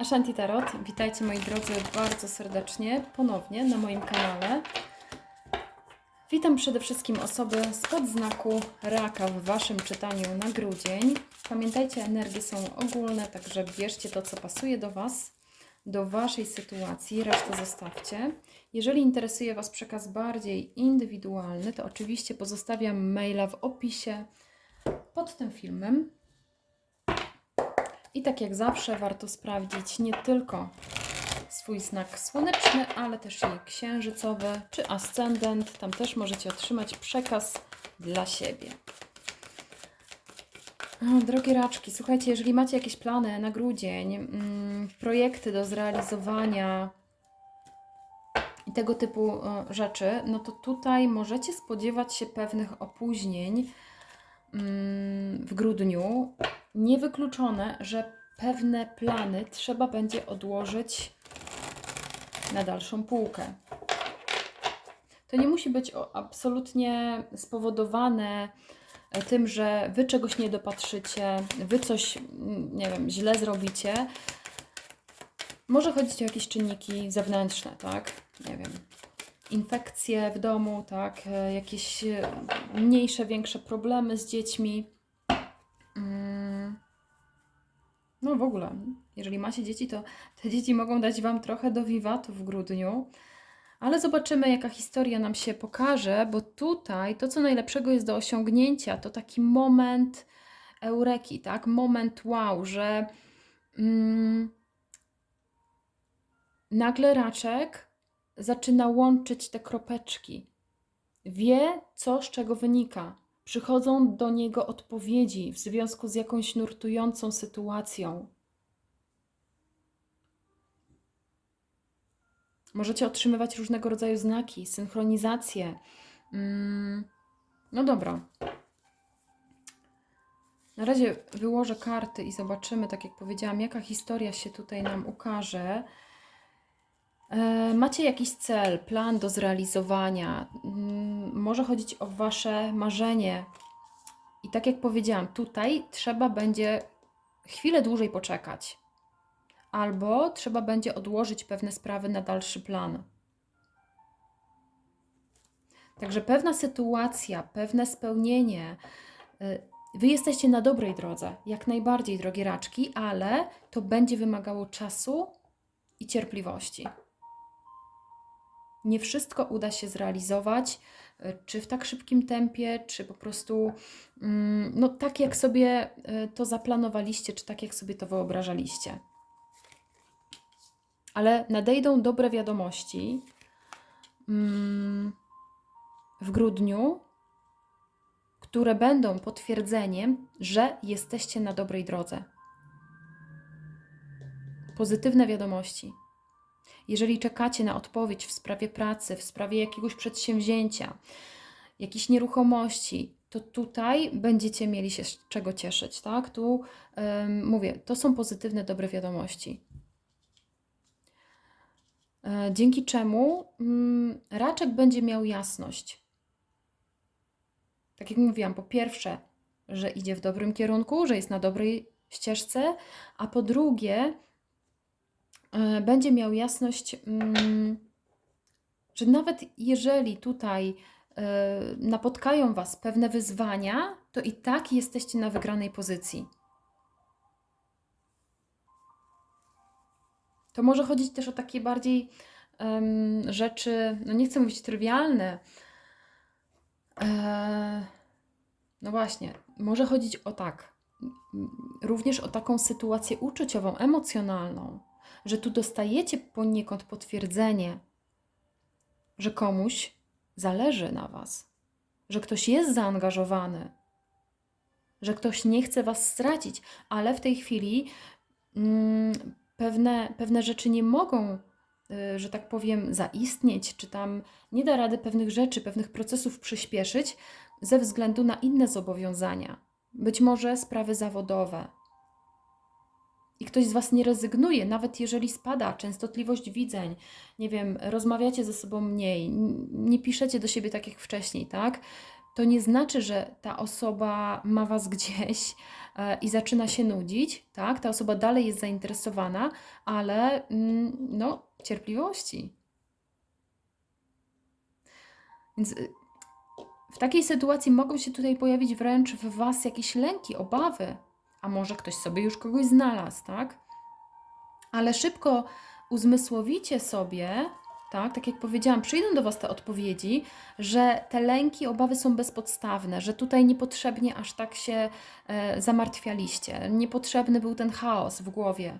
Ashanti Tarot, witajcie moi drodzy bardzo serdecznie ponownie na moim kanale. Witam przede wszystkim osoby spod znaku raka w Waszym czytaniu na grudzień. Pamiętajcie, energie są ogólne, także bierzcie to, co pasuje do Was, do Waszej sytuacji, resztę zostawcie. Jeżeli interesuje Was przekaz bardziej indywidualny, to oczywiście pozostawiam maila w opisie pod tym filmem. I tak jak zawsze warto sprawdzić nie tylko swój znak słoneczny, ale też i księżycowy czy ascendent. Tam też możecie otrzymać przekaz dla siebie. Drogie raczki, słuchajcie, jeżeli macie jakieś plany na grudzień, mm, projekty do zrealizowania i tego typu e, rzeczy, no to tutaj możecie spodziewać się pewnych opóźnień mm, w grudniu. Niewykluczone, że pewne plany trzeba będzie odłożyć na dalszą półkę. To nie musi być absolutnie spowodowane e, tym, że wy czegoś nie dopatrzycie, wy coś, nie wiem, źle zrobicie. Może chodzić o jakieś czynniki zewnętrzne, tak? Nie wiem. Infekcje w domu, tak? E, Jakieś e, mniejsze, większe problemy z dziećmi. Mm. No w ogóle, jeżeli macie dzieci, to te dzieci mogą dać Wam trochę do wiwatu w grudniu. Ale zobaczymy, jaka historia nam się pokaże, bo tutaj to, co najlepszego jest do osiągnięcia, to taki moment eureki, tak? Moment wow, że mm, nagle raczek zaczyna łączyć te kropeczki. Wie, co z czego wynika. Przychodzą do niego odpowiedzi w związku z jakąś nurtującą sytuacją. Możecie otrzymywać różnego rodzaju znaki, synchronizacje. Mm, no dobra. Na razie wyłożę karty i zobaczymy, tak jak powiedziałam, jaka historia się tutaj nam ukaże. E, Macie jakiś cel, plan do zrealizowania. Może chodzić o Wasze marzenie. I tak jak powiedziałam, tutaj trzeba będzie chwilę dłużej poczekać. Albo trzeba będzie odłożyć pewne sprawy na dalszy plan. Także pewna sytuacja, pewne spełnienie. y, Wy jesteście na dobrej drodze, jak najbardziej, drogie raczki, ale to będzie wymagało czasu i cierpliwości nie wszystko uda się zrealizować, czy w tak szybkim tempie, czy po prostu mm, no, tak, jak sobie y, to zaplanowaliście, czy tak, jak sobie to wyobrażaliście. Ale nadejdą dobre wiadomości mm, w grudniu, które będą potwierdzeniem, że jesteście na dobrej drodze. Pozytywne wiadomości. Jeżeli czekacie na odpowiedź w sprawie pracy, w sprawie jakiegoś przedsięwzięcia, jakiejś nieruchomości, to tutaj będziecie mieli się z czego cieszyć, tak? Tu em, mówię, to są pozytywne, dobre wiadomości. E, Dzięki czemu mm, raczek będzie miał jasność. Tak jak mówiłam, po pierwsze, że idzie w dobrym kierunku, że jest na dobrej ścieżce, a po drugie, będzie miał jasność, mm, że nawet jeżeli tutaj e, napotkają Was pewne wyzwania, to i tak jesteście na wygranej pozycji. To może chodzić też o takie bardziej em, rzeczy, no nie chcę mówić trywialne. E, no właśnie, może chodzić o tak, również o taką sytuację uczuciową, emocjonalną, że tu dostajecie poniekąd potwierdzenie, że komuś zależy na Was, że ktoś jest zaangażowany, że ktoś nie chce Was stracić, ale w tej chwili mm, pewne, pewne rzeczy nie mogą, y, że tak powiem, zaistnieć, czy tam nie da rady pewnych rzeczy, pewnych procesów przyspieszyć ze względu na inne zobowiązania, być może sprawy zawodowe. I ktoś z Was nie rezygnuje, nawet jeżeli spada częstotliwość widzeń, nie wiem, rozmawiacie ze sobą mniej, nie piszecie do siebie tak jak wcześniej, tak? to nie znaczy, że ta osoba ma Was gdzieś e, i zaczyna się nudzić, tak? Ta osoba dalej jest zainteresowana, ale mm, no, cierpliwości. Więc y, w takiej sytuacji mogą się tutaj pojawić wręcz w Was jakieś lęki, obawy, a może ktoś sobie już kogoś znalazł, tak? Ale szybko uzmysłowicie sobie, tak, tak jak powiedziałam, przyjdą do Was te odpowiedzi, że te lęki, obawy są bezpodstawne, że tutaj niepotrzebnie aż tak się e, zamartwialiście, niepotrzebny był ten chaos w głowie.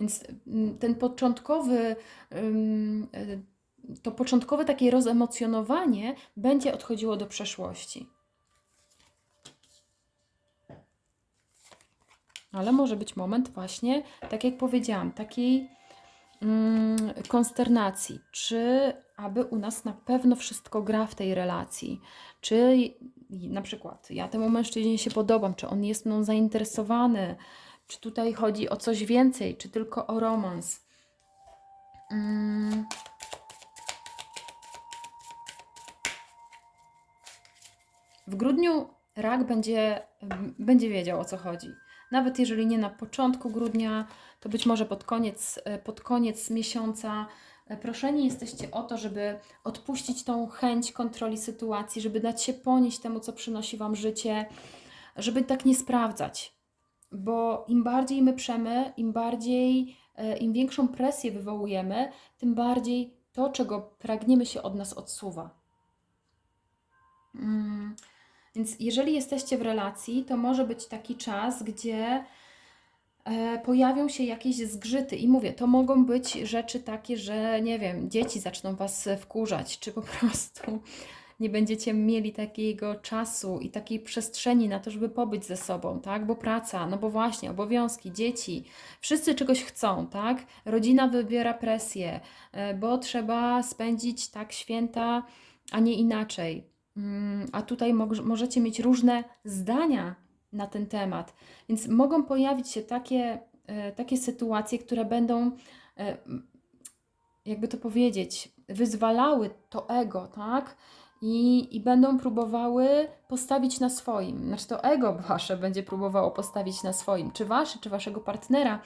Więc mm, ten początkowy, ym, e, to początkowe takie rozemocjonowanie będzie odchodziło do przeszłości. Ale może być moment właśnie, tak jak powiedziałam, takiej mm, konsternacji. Czy aby u nas na pewno wszystko gra w tej relacji? Czy na przykład ja temu mężczyźnie się podobam? Czy on jest mną zainteresowany? Czy tutaj chodzi o coś więcej? Czy tylko o romans? Mm. W grudniu rak będzie, będzie wiedział o co chodzi nawet jeżeli nie na początku grudnia, to być może pod koniec, pod koniec miesiąca. Proszeni jesteście o to, żeby odpuścić tą chęć kontroli sytuacji, żeby dać się ponieść temu, co przynosi Wam życie, żeby tak nie sprawdzać. Bo im bardziej my przemy, im bardziej, e, im większą presję wywołujemy, tym bardziej to, czego pragniemy się od nas odsuwa. Mm. Więc jeżeli jesteście w relacji, to może być taki czas, gdzie e, pojawią się jakieś zgrzyty. I mówię, to mogą być rzeczy takie, że nie wiem, dzieci zaczną was wkurzać, czy po prostu nie będziecie mieli takiego czasu i takiej przestrzeni na to, żeby pobyć ze sobą, tak? Bo praca, no bo właśnie, obowiązki, dzieci, wszyscy czegoś chcą, tak? Rodzina wybiera presję, e, bo trzeba spędzić tak święta, a nie inaczej. Mm, a tutaj możecie mieć różne zdania na ten temat. Więc mogą pojawić się takie, e, takie sytuacje, które będą, e, jakby to powiedzieć, wyzwalały to ego, tak? I, I będą próbowały postawić na swoim. Znaczy to ego wasze będzie próbowało postawić na swoim, czy wasze, czy waszego partnera.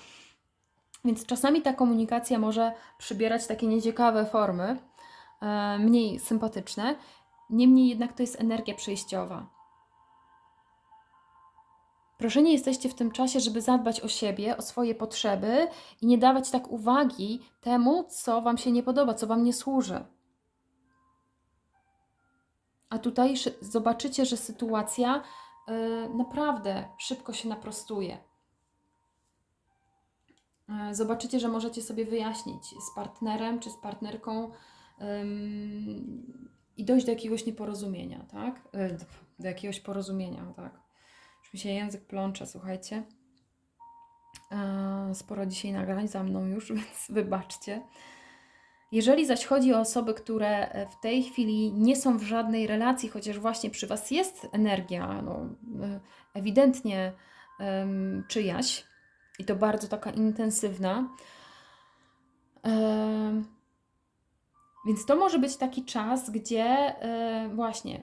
Więc czasami ta komunikacja może przybierać takie nieciekawe formy, e, mniej sympatyczne. Niemniej jednak to jest energia przejściowa. Proszeni jesteście w tym czasie, żeby zadbać o siebie, o swoje potrzeby i nie dawać tak uwagi temu, co Wam się nie podoba, co Wam nie służy. A tutaj zobaczycie, że sytuacja yy, naprawdę szybko się naprostuje. Yy, zobaczycie, że możecie sobie wyjaśnić z partnerem czy z partnerką. Yy, i dojść do jakiegoś nieporozumienia, tak? E, do jakiegoś porozumienia, tak? Już mi się język plącze, słuchajcie. E, sporo dzisiaj nagrań za mną już, więc wybaczcie. Jeżeli zaś chodzi o osoby, które w tej chwili nie są w żadnej relacji, chociaż właśnie przy Was jest energia, no, e, ewidentnie um, czyjaś, i to bardzo taka intensywna, um, więc to może być taki czas, gdzie yy, właśnie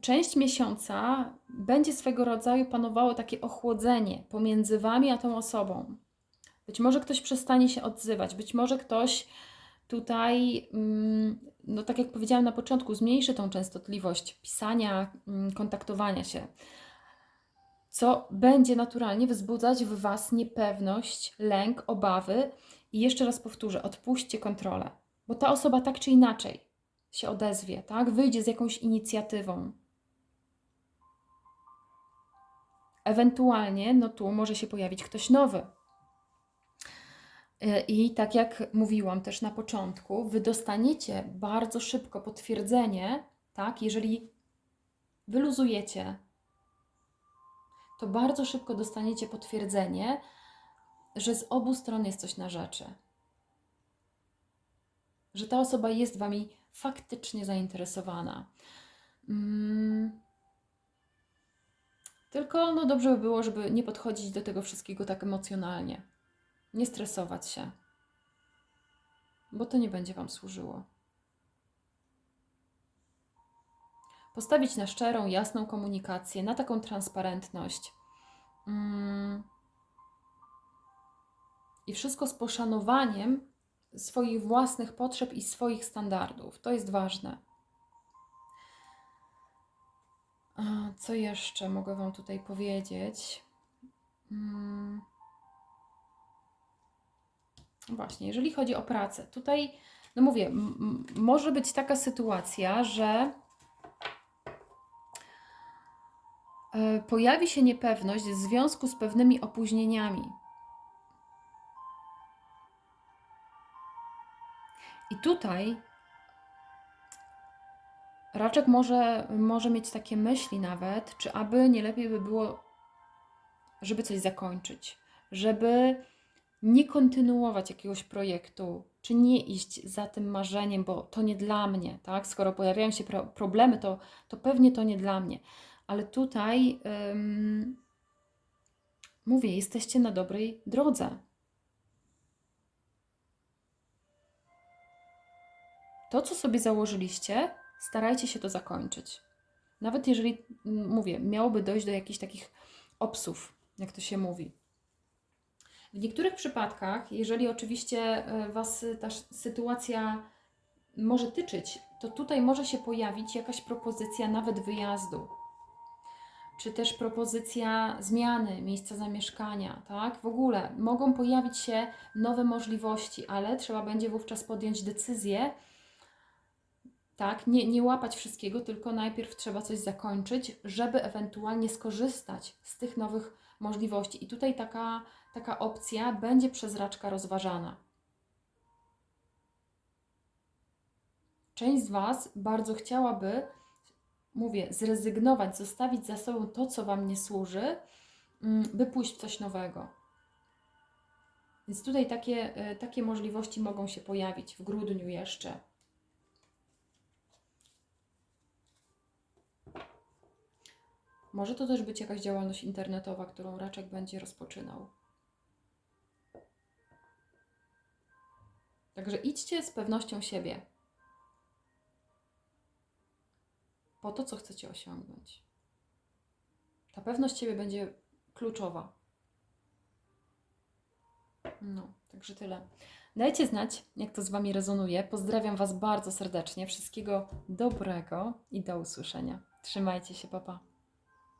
część miesiąca będzie swego rodzaju panowało takie ochłodzenie pomiędzy Wami a tą osobą. Być może ktoś przestanie się odzywać, być może ktoś tutaj, yy, no tak jak powiedziałam na początku, zmniejszy tą częstotliwość pisania, yy, kontaktowania się, co będzie naturalnie wzbudzać w Was niepewność, lęk, obawy. I jeszcze raz powtórzę, odpuśćcie kontrolę bo ta osoba tak czy inaczej się odezwie, tak? Wyjdzie z jakąś inicjatywą. Ewentualnie, no tu może się pojawić ktoś nowy. Y, I tak jak mówiłam też na początku, wy dostaniecie bardzo szybko potwierdzenie, tak? Jeżeli wyluzujecie, to bardzo szybko dostaniecie potwierdzenie, że z obu stron jest coś na rzeczy że ta osoba jest Wami faktycznie zainteresowana. Mm. Tylko no dobrze by było, żeby nie podchodzić do tego wszystkiego tak emocjonalnie. Nie stresować się. bo to nie będzie Wam służyło. Postawić na szczerą, jasną komunikację, na taką transparentność. Mm. I wszystko z poszanowaniem swoich własnych potrzeb i swoich standardów. To jest ważne. Co jeszcze mogę Wam tutaj powiedzieć? Mm. Właśnie, jeżeli chodzi o pracę, tutaj, no mówię, może być taka sytuacja, że e, pojawi się niepewność w związku z pewnymi opóźnieniami. I tutaj raczek może, może mieć takie myśli nawet, czy aby nie lepiej by było, żeby coś zakończyć, żeby nie kontynuować jakiegoś projektu, czy nie iść za tym marzeniem, bo to nie dla mnie, tak? Skoro pojawiają się pro problemy, to, to pewnie to nie dla mnie. Ale tutaj mówię, jesteście na dobrej drodze. To, co sobie założyliście, starajcie się to zakończyć. Nawet jeżeli, mówię, miałoby dojść do jakichś takich obsów, jak to się mówi. W niektórych przypadkach, jeżeli oczywiście e, Was ta sz- sytuacja może tyczyć, to tutaj może się pojawić jakaś propozycja nawet wyjazdu, czy też propozycja zmiany miejsca zamieszkania, tak? W ogóle mogą pojawić się nowe możliwości, ale trzeba będzie wówczas podjąć decyzję, tak? Nie, nie łapać wszystkiego, tylko najpierw trzeba coś zakończyć, żeby ewentualnie skorzystać z tych nowych możliwości. I tutaj taka, taka opcja będzie przez raczka rozważana. Część z Was bardzo chciałaby, mówię, zrezygnować, zostawić za sobą to, co Wam nie służy, mm, by pójść w coś nowego. Więc tutaj takie, e, takie możliwości mogą się pojawić w grudniu jeszcze. Może to też być jakaś działalność internetowa, którą raczek będzie rozpoczynał. Także idźcie z pewnością siebie. Po to, co chcecie osiągnąć. Ta pewność siebie będzie kluczowa. No, także tyle. Dajcie znać, jak to z Wami rezonuje. Pozdrawiam Was bardzo serdecznie. Wszystkiego dobrego i do usłyszenia. Trzymajcie się, papa.